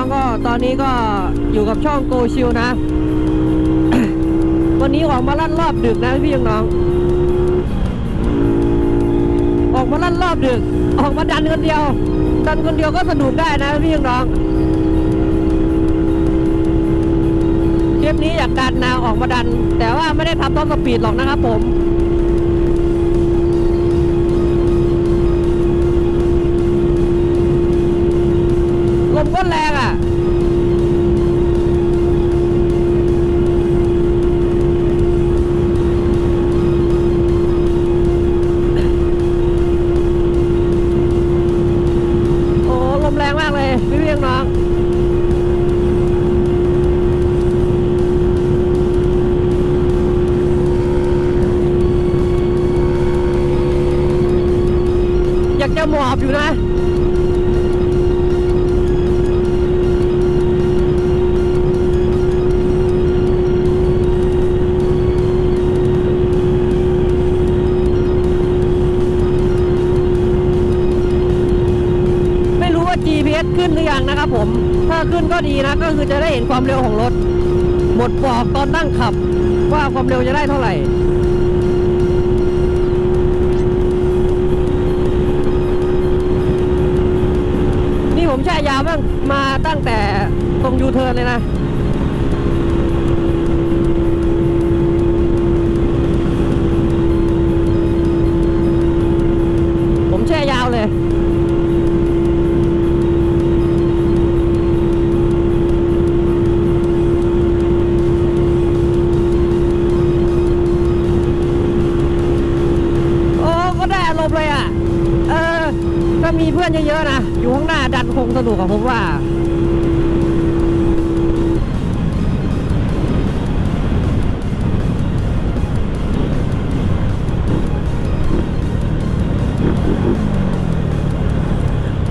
องก็ตอนนี้ก็อยู่กับช่องโกชิวนะ วันนี้ออกมาลั่นรอบดึกนะพี่ยองน้อง ออกมาลั่นรอบดึก ออกมาดันคนเดียว ดันคนเดียวก็สนุกได้นะพี่ยองน้องๆคลิปนี้อยากดันนะออกมาดัน แต่ว่าไม่ได้ทำต้องสปีดหรอกนะครับผม ลมก็แรงอะโอ้ลมแรงมากเลยพี่เพียงน้องอยากจะหมอบอยู่นะ ว่า GPS ขึ้นหรือยังนะครับผม ถ้าขึ้นก็ดีนะ ก็คือจะได้เห็นความเร็วของรถ หมดบอกตอนนั่งขับ ว่าความเร็วจะได้เท่าไหร่นี่ผมแช่ยาวบ้างมาตั้งแต่ตรงยูเทิร์นเลยนะ พื่อนเยอะๆนะ อยู่ข้างหน้าดันคงสนุกกับผมว่า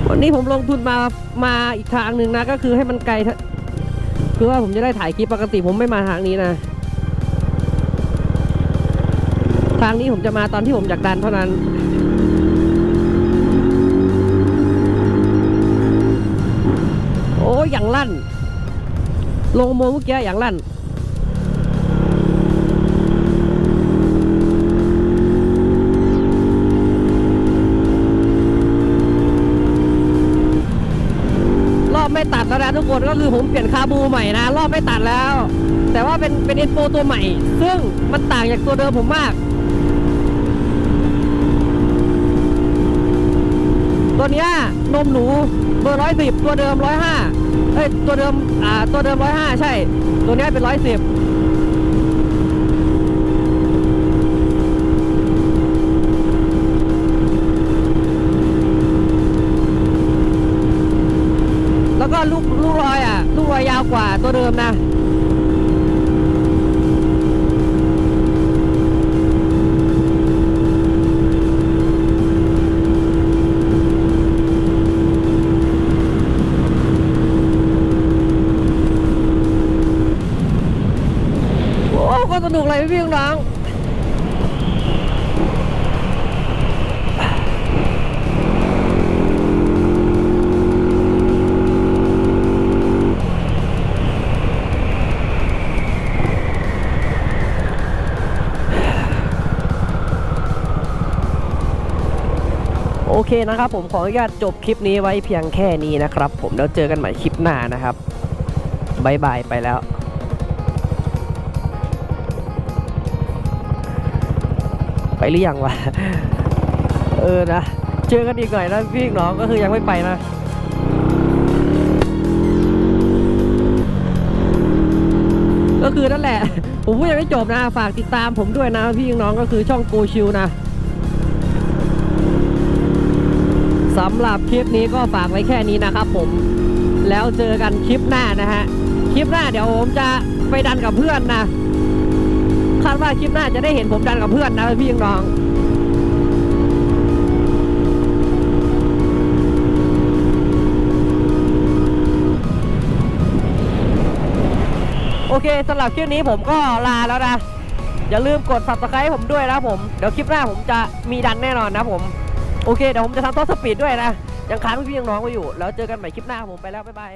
วันนี้ผมลงทุนมา มาอีกทางหนึ่งนะ ก็คือให้มันไกล คือว่าผมจะได้ถ่ายคลิปปกติผมไม่มาทางนี้นะ ทางนี้ผมจะมาตอนที่ผมอยากดันเท่านั้น อยอย่างลั่น ลงโมเมื่อกี้อย่างลั่นรอบไม่ตัดแล้วนะทุกคนก็คือผมเปลี่ยนคาบูใหม่นะ รอบไม่ตัดแล้ว แต่ว่าเป็นเป็นเอ็นโฟตัวใหม่ ซึ่งมันต่างจากตัวเดิมผมมาก ตัวเนี้ยนมหนูเบอร์ร้อยสิบตัวเดิมร้อยห้าเอ้ยตัวเดิมอ่าตัวเดิมร้อยห้าใช่ ตัวเนี้ยเป็นร้อยสิบแล้วก็ลูกลูกรอยอะ ลูกรอยยาวกว่าตัวเดิมนะ ก็สนุกเลยพี่น้องโอเคนะครับผมขออนุญาตจบคลิปนี้ไว้เพียงแค่นี้นะครับ ผมแล้วเจอกันใหม่คลิปหน้านะครับบายบายไปแล้ว ไปหรือยังวะ เออนะ เจอกันอีกหน่อยนะพี่น้องก็คือยังไม่ไปนะก็คือนั่นแหละ ผมพูดยังไม่จบนะ ฝากติดตามผมด้วยนะ พี่น้องก็คือช่องโกชิวนะสำหรับคลิปนี้ก็ฝากไว้แค่นี้นะครับผมแล้วเจอกันคลิปหน้านะฮะ คลิปหน้าเดี๋ยวผมจะไปดันกับเพื่อนนะาดว่าคลิปหน้าจะได้เห็นผมดันกับเพื่อนนะพี่น้องโอเคสำหรับคลิปนี้ผมก็ลาแล้วนะ อย่าลืมกด subscribe ผมด้วยนะผม เดี๋ยวคลิปหน้าผมจะมีดันแน่นอนนะผม โอเค เดี๋ยวผมจะทำท็อสปีดด้วยนะ ยังค้างพี่ๆน้องๆไว้อยู่ แล้วเจอกันใหม่คลิปหน้าผมไปแล้ว บ๊ายบาย